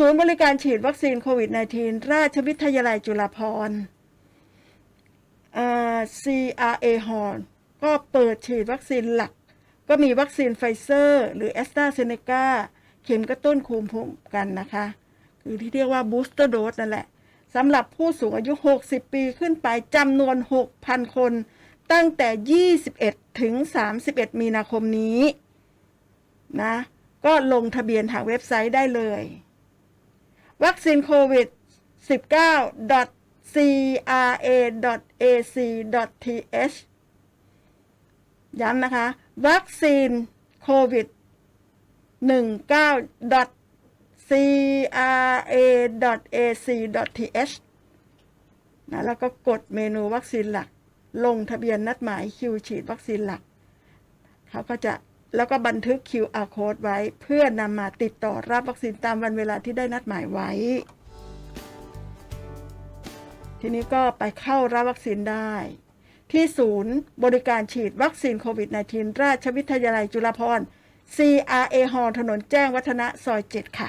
ศูนย์บริการฉีดวัคซีนโควิด -19 ราชวิทยาลัยจุฬาภรณ์ CRA Hall ก็เปิดฉีดวัคซีนหลัก ก็มีวัคซีนไฟเซอร์ หรือแอสตราเซเนกาเข็มกระตุ้นภูมิคุ้มกันนะคะ คือที่เรียกว่าบูสเตอร์โดสนั่นแหละสำหรับผู้สูงอายุ 60 ปีขึ้นไปจำนวน 6,000 คน ตั้งแต่ 21 ถึง 31 มีนาคมนี้นะ ก็ลงทะเบียนทางเว็บไซต์ได้เลย วัคซีนโควิด 19.cra.ac.th ย้ำนะคะ วัคซีนโควิด 19.cra.ac.th นะแล้วก็กดเมนูวัคซีนหลัก ลงทะเบียนนัดหมายคิวฉีดวัคซีนหลัก เขาก็จะ แล้วก็บันทึก QR code ไว้ เพื่อนำมาติดต่อรับวัคซีนตามวันเวลาที่ได้นัดหมายไว้ ทีนี้ก็ไปเข้ารับวัคซีนได้ ที่ศูนย์บริการฉีดวัคซีนโควิด -19 ราชวิทยาลัยจุฬาภรณ์ CRA Hall ถนนแจ้งวัฒนะซอย 7 ค่ะ